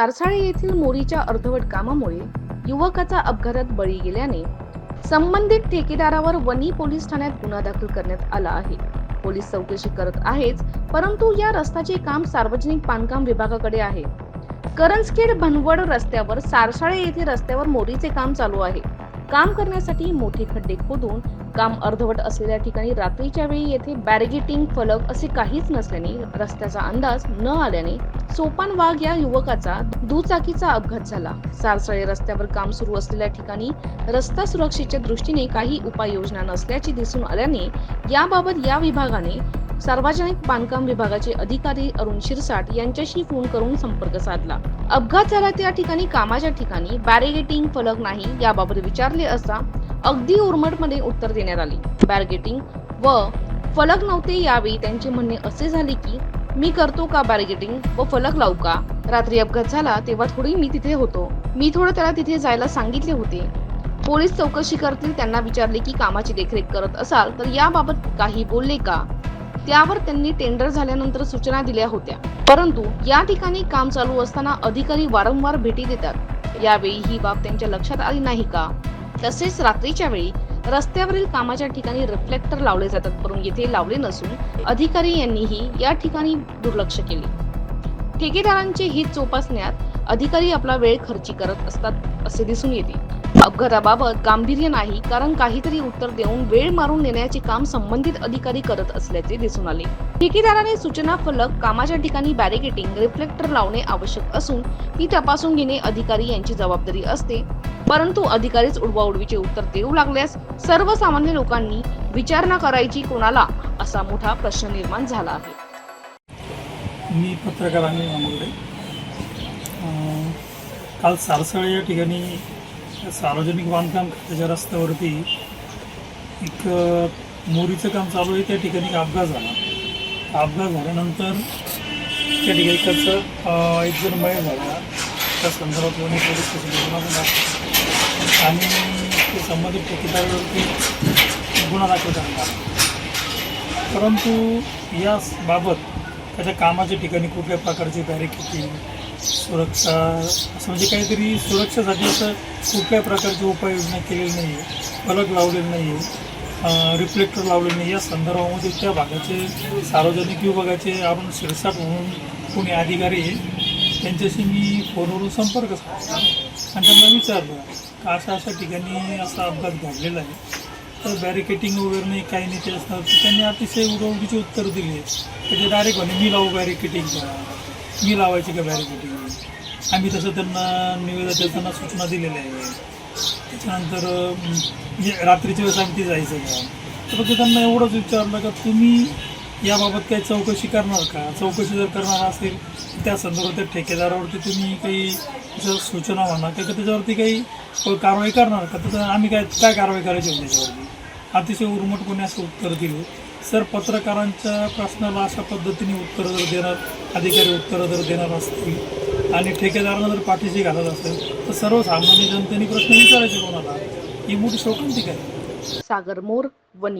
सारसाळे येथील मोरीच्या अर्धवट कामामुळे युवकाचा अपघातात बळी गेल्याने संबंधित ठेकेदारावर वनी पोलीस ठाण्यात गुन्हा दाखल करण्यात आला आहे. पोलीस चौकशी करत आहेच परंतु या रस्त्याचे काम सार्वजनिक बांधकाम विभागाकडे आहे. करंजखेड भनवड रस्त्यावर सारसाळे येथे रस्त्यावर मोरीचे काम चालू आहे. काम करण्यासाठी मोठे खड्डे खोदून काम अर्धवट असलेल्या ठिकाणी रात्रीच्या वेळी येथे बॅरिगेटिंग फलक असे काहीच नसल्याने रस्त्याचा अंदाज न आल्याने सोपान वाघ या युवकाचा दुचाकीचा अपघात झाला. सारसळे रस्त्यावर काम सुरू असलेल्या ठिकाणी रस्ता सुरक्षेच्या दृष्टीने काही उपाययोजना नसल्याचे दिसून आल्याने याबाबत या विभागाने सार्वजनिक बांधकाम विभागाचे अधिकारी अरुण शिरसाट यांच्याशी फोन करून संपर्क साधला. अपघात झाला त्या ठिकाणी कामाच्या ठिकाणी बॅरिगेटिंग फलक नाही याबाबत विचारले असता अगदी उर्मटमध्ये उत्तर देण्यात आले. बॅरगेटिंग व फलक नव्हते यावेळी त्यांचे म्हणणे असे झाले की मी करतो का बॅरिगेटिंग व फलक लावू का? रात्री अपघात झाला तेव्हा थोडी मी तिथे होतो. मी थोडं त्याला तिथे जायला सांगितले होते. पोलीस चौकशी करतील त्यांना विचारले की कामाची देखरेख करत असाल तर याबाबत काही बोलले का? त्यावर त्यांनी टेंडर झाल्यानंतर सूचना दिल्या होत्या. परंतु या ठिकाणी काम चालू असताना अधिकारी वारंवार भेटी देतात. यावेळी ही बाब त्यांच्या लक्षात आली नाही का? तसेच रात्रीच्या वेळी रस्त्यावरील कामाच्या ठिकाणी रिफ्लेक्टर लावले जातात परंतु येथे लावले नसून अधिकारी यांनीही या ठिकाणी दुर्लक्ष केले. ठेकेदारांचे हित जोपासण्यात अधिकारी आपला वेळ खर्ची करत असतात असे दिसून येते. अपघाताबाबत गांभीर्य नाही कारण काहीतरी उत्तर देऊन वेळ मारून नेण्याचे काम संबंधित अधिकारी करत असल्याचे दिसून आले. ठेकेदाराने सूचना फलक कामाच्या ठिकाणी बॅरिकेटिंग रिफ्लेक्टर लावणे आवश्यक असून ती तपासून घेणे अधिकारी यांची जबाबदारी असते. परंतु अधिकारीच उडवाउडवीचे उत्तर देऊ लागल्यास सर्वसामान्य लोकांनी विचारणा करायची कोणाला असा मोठा प्रश्न निर्माण झाला आहे. मी पत्रकार अनिल काल सारसळ या ठिकाणी सार्वजनिक बांधकाम खात्याच्या रस्त्यावरती एक मोरीचं काम चालू आहे. त्या ठिकाणी एक अपघात झाला. अपघात झाल्यानंतर त्या ठिकाणी त्याचं एक जण मय झाला. त्या संदर्भात वणी पोलीस स्टेशन आणि ते संबंधित ठेकेदारावरती गुन्हा दाखल करणार. परंतु याबाबत त्याच्या कामाच्या ठिकाणी कुठल्या प्रकारची बॅरिकेटिंग सुरक्षा असं म्हणजे काहीतरी सुरक्षेसाठी असं कुठल्या प्रकारची उपाययोजना केलेली नाही आहे फलक लावलेले नाही आहे रिफ्लेक्टर लावलेले नाही या संदर्भामध्ये त्या भागाचे सार्वजनिक विभागाचे आपण शिरसाट म्हणून कोणी अधिकारी आहे त्यांच्याशी मी फोनवरून संपर्क साधला आणि त्यांना विचारलं का अशा अशा ठिकाणी असा अपघात घडलेला आहे? तर बॅरिकेटिंग वगैरे नाही काही नाही ते असणार तर त्यांनी अतिशय उडवडीचे उत्तर दिले. म्हणजे डायरेक्ट म्हणे मी लावू बॅरिकेटिंग का? मी लावायची का बॅरिकेटिंग आम्ही तसं त्यांना निवेदन देताना सूचना दिलेल्या आहे त्याच्यानंतर म्हणजे रात्रीच्या वेळेस आम्ही ती जायचं का? तर फक्त त्यांना एवढंच विचारलं का तुम्ही याबाबत काही चौकशी करणार का? चौकशी जर करणार असेल त्या संदर्भात त्या ठेकेदारावरती तुम्ही काही जर सूचना म्हणा का? त्याच्यावरती काही कारवाई करणार का? तर आम्ही काय काय कारवाई करायची होती त्याच्यावरती? अतिशय उर्मटपणे असं उत्तर दिलं. सर पत्रकारांच्या प्रश्नाला अशा पद्धतीने उत्तरं जर देणार अधिकारी उत्तरं जर देणार असतील आणि ठेकेदारांना जर पाठीशी घालत असेल तर सर्वसामान्य जनतेने प्रश्न विचारायचे कोणाला? ही मोठी शोकांतिक आहे. सागर मोर वनी